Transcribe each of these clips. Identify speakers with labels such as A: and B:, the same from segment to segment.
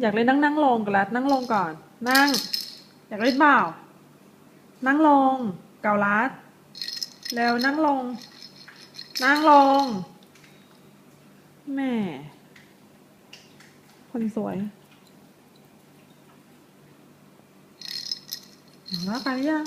A: อยากเล่นนั่งนั่งลงกันลัดนั่งลงก่อน นั่ง อยากเล่นเปล่า นั่งลง เกาลัดเร็วนั่งลง นั่งลง แม่ คนสวยเอาแล้วไปหรือยัง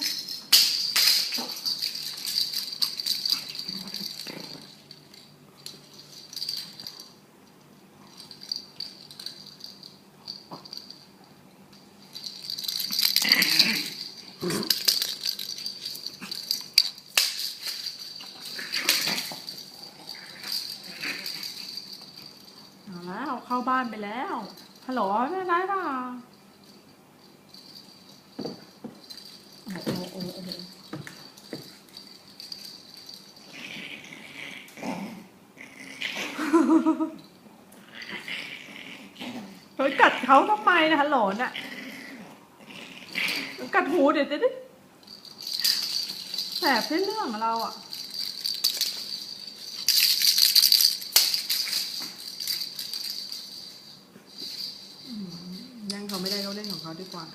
A: แล้วเข้าบ้านไปแล้วฮัลโหลได้ไรเปล่าโอ้โหโอ้โอ้เฮ้ยกัดเขาทำไมนะฮัลโหลน่ะกัดหูเดี๋ยวจะได้แสบเส้นเรื่องของเราอะ งเขาไม่ได้เขาเล่นของเขาดีกว่า